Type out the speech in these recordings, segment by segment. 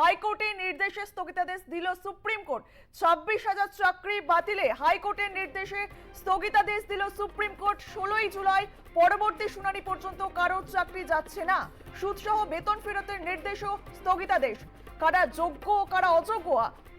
হাইকোর্টের নির্দেশে স্থগিতাদেশ দিল সুপ্রিম কোর্ট। ছাব্বিশ হাজার চাকরি বাতিলে হাইকোর্টের নির্দেশে স্থগিতাদেশ দিল সুপ্রিম কোর্ট। ষোলোই জুলাই পরবর্তী শুনানি পর্যন্ত কারোর চাকরি যাচ্ছে না। সুদসহ বেতন ফেরতের নির্দেশও স্থগিতাদেশ। কারা যোগ্য ও কারা অযোগ্য?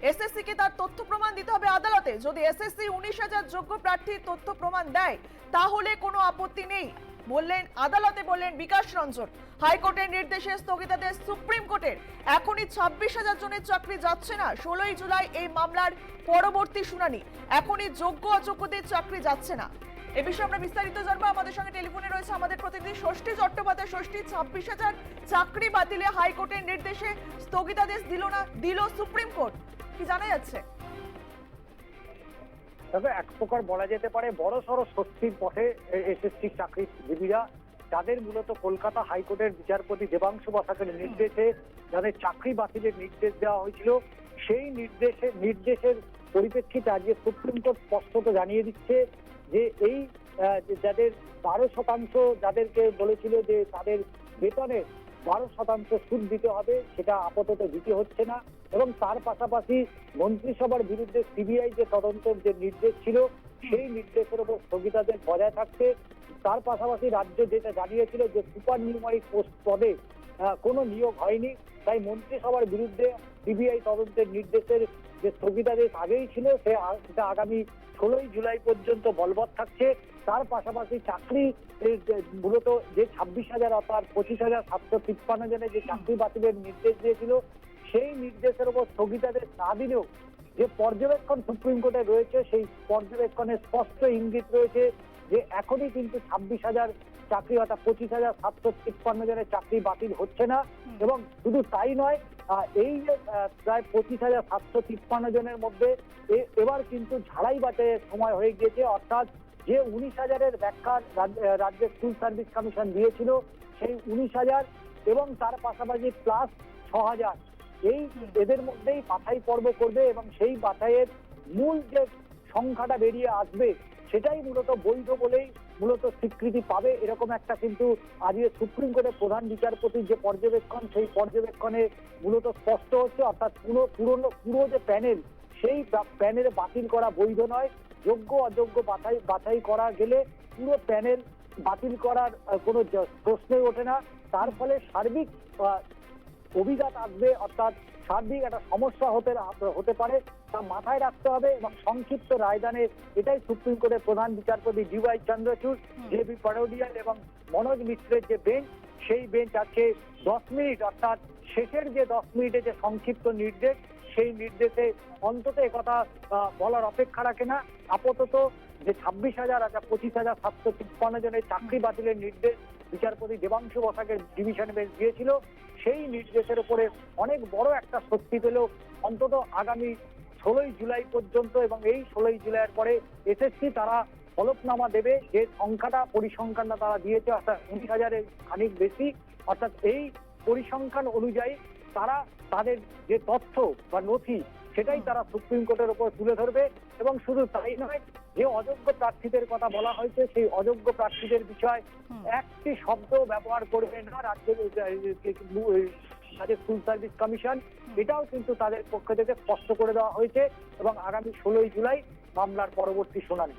এসএসসি কে তার তথ্য প্রমাণ দিতে হবে আদালতে। যদি এসএসসি উনিশ হাজার যোগ্য প্রার্থীর তথ্য প্রমাণ দেয়, তাহলে কোনো আপত্তি নেই। বললেন, আদালতে বললেন, বিকাশ রঞ্জন। হাইকোর্টের নির্দেশে স্থগিতাদেশ সুপ্রিম কোর্টের। এখনই ছাব্বিশ হাজার জনের চাকরি যাচ্ছে না। ষোলোই জুলাই এই মামলার পরবর্তী শুনানি। এখনই যোগ্য অযোগ্যদের চাকরি যাচ্ছে না। এ বিষয়ে আমরা বিস্তারিত জানব। আমাদের সঙ্গে টেলিফোনে রয়েছে আমাদের প্রতিনিধি ষষ্ঠী চট্টোপাধ্যায়। ষষ্ঠী, ছাব্বিশ হাজার চাকরি বাতিলে হাইকোর্টের নির্দেশে স্থগিতাদেশ দিল না, দিল সুপ্রিম কোর্ট। কি জানা যাচ্ছে? তবে এক প্রকার বলা যেতে পারে বড় সড়ো স্বস্তির পথে এসএসসি চাকরিজীবীরা যাদের মূলত কলকাতা হাইকোর্টের বিচারপতি দেবাংশু বসাকের নির্দেশে, যাদের চাকরি বাতিলের নির্দেশ দেওয়া হয়েছিল, সেই নির্দেশে, নির্দেশের পরিপ্রেক্ষিতে আজকে সুপ্রিম কোর্ট স্পষ্টত জানিয়ে দিচ্ছে যে এই যাদের বারো শতাংশ যাদেরকে বলেছিল যে তাদের বেতনে বারো শতাংশ সুদ দিতে হবে, সেটা আপাতত দিতে হচ্ছে না। এবং তার পাশাপাশি মন্ত্রিসভার বিরুদ্ধে সিবিআই যে তদন্তের যে নির্দেশ ছিল, সেই নির্দেশের উপর স্থগিতাদের বজায় থাকছে। তার পাশাপাশি রাজ্য যেটা জানিয়েছিল যে সুপার নিউমারি পোস্ট পদে কোনো নিয়োগ হয়নি। তাই মন্ত্রিসভার বিরুদ্ধে সিবিআই তদন্তের নির্দেশের যে স্থগিতাদেশ আগেই ছিল, সে সেটা আগামী ষোলোই জুলাই পর্যন্ত বলবৎ থাকছে। তার পাশাপাশি চাকরি মূলত যে ছাব্বিশ হাজার অর্থাৎ পঁচিশ হাজার সাতশো তিপ্পান্ন জনের যে চাকরি বাতিলের নির্দেশ দিয়েছিল, সেই নির্দেশের উপর স্থগিতাদেশ না দিলেও যে পর্যবেক্ষণ সুপ্রিম কোর্টে রয়েছে, সেই পর্যবেক্ষণে স্পষ্ট ইঙ্গিত রয়েছে যে এখনই কিন্তু ছাব্বিশ হাজার চাকরি অর্থাৎ পঁচিশ হাজার সাতশো তিপ্পান্ন জনের চাকরি বাতিল হচ্ছে না। এবং শুধু তাই নয় এই যে প্রায় পঁচিশ হাজার সাতশো তিপ্পান্ন জনের মধ্যে এবার কিন্তু ঝাড়াই বাটের সময় হয়ে গিয়েছে। অর্থাৎ যে উনিশ হাজারের ব্যাখ্যা রাজ্যের স্কুল সার্ভিস কমিশন দিয়েছিল সেই উনিশ হাজার এবং তার পাশাপাশি প্লাস ছ হাজার। এই এদের মধ্যেই বাছাই পর্ব করবে এবং সেই বাছাইয়ের মূল যে সংখ্যাটা বেরিয়ে আসবে সেটাই মূলত বৈধ বলেই মূলত স্বীকৃতি পাবে। এরকম একটা কিন্তু আজকে সুপ্রিম কোর্টের প্রধান বিচারপতির যে পর্যবেক্ষণ, সেই পর্যবেক্ষণে মূলত স্পষ্ট হচ্ছে, অর্থাৎ পুরো পুরনো পুরো যে প্যানেল, সেই প্যানেল বাতিল করা বৈধ নয়। যোগ্য, অযোগ্য বাছাই বাছাই করা গেলে পুরো প্যানেল বাতিল করার কোনো প্রশ্নই ওঠে না। তার ফলে সার্বিক অভিঘাত আসবে অর্থাৎ সার্বিক একটা সমস্যা হতে হতে পারে তা মাথায় রাখতে হবে এবং সংক্ষিপ্ত রায়দানে এটাই সুপ্রিম কোর্টের প্রধান বিচারপতি D Y Chandrachud J B Pardiwala এবং মনোজ মিত্রের যে বেঞ্চ সেই বেঞ্চ আজকে দশ মিনিট অর্থাৎ শেষের যে দশ মিনিটে যে সংক্ষিপ্ত নির্দেশ সেই নির্দেশে অন্তত একথা বলার অপেক্ষা রাখে না। আপাতত যে ছাব্বিশ হাজার অর্থাৎ পঁচিশ হাজার সাতশো তিপ্পান্ন জনের চাকরি বাতিলের নির্দেশ বিচারপতি দেবাংশু বসাকের ডিভিশন বেঞ্চ দিয়েছিল। সেই নির্দেশের উপরে অনেক বড় একটা শক্তি পেল। অন্তত আগামী ষোলোই জুলাই পর্যন্ত এবং এই ষোলোই জুলাইয়ের পরে এসএসসি তারা হলফনামা দেবে। যে সংখ্যাটা, পরিসংখ্যানটা তারা দিয়েছে, অর্থাৎ উনিশ হাজারের খানিক বেশি। অর্থাৎ এই পরিসংখ্যান অনুযায়ী তারা তাদের যে তথ্য বা নথি সেটাই তারা সুপ্রিম কোর্টের উপর তুলে ধরবে এবং শুধু তাই নয় যে অযোগ্য প্রার্থীদের কথা বলা হয়েছে সেই অযোগ্য প্রার্থীদের বিষয় একটি শব্দ ব্যবহার করবে না রাজ্যের স্কুল সার্ভিস কমিশন। এটাও কিন্তু তাদের পক্ষ থেকে স্পষ্ট করে দেওয়া হয়েছে এবং আগামী ষোলোই জুলাই মামলার পরবর্তী শুনানি।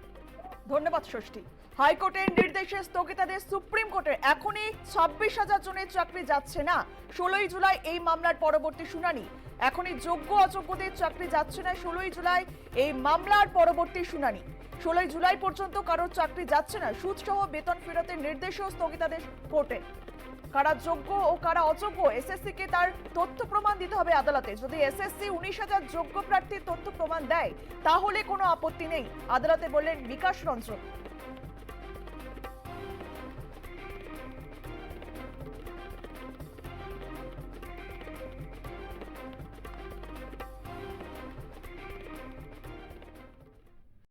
ধন্যবাদ ষষ্ঠী। হাইকোর্টের নির্দেশে স্থগিতাদেশ সুপ্রিম কোর্টের। এখনই ছাব্বিশ হাজার জনের চাকরি যাচ্ছে না। ষোলোই জুলাই এই মামলার পরবর্তী শুনানি। এখনই যোগ্য অযোগ্যদের চাকরি যাচ্ছে না ষোলোই জুলাই। এই মামলার পরবর্তী শুনানি। ষোলোই জুলাই পর্যন্ত কারোর চাকরি যাচ্ছে না। সুদ সহ বেতন ফেরতের নির্দেশও স্থগিতাদেশ কোর্টের কারা যোগ্য ও কারা অযোগ্য, এসএসসি কে তার তথ্য প্রমাণ দিতে হবে আদালতে। যদি এসএসসি উনিশ হাজার যোগ্য প্রার্থীর তথ্য প্রমাণ দেয়, তাহলে কোনো আপত্তি নেই। আদালতে বললেন বিকাশ রঞ্জন।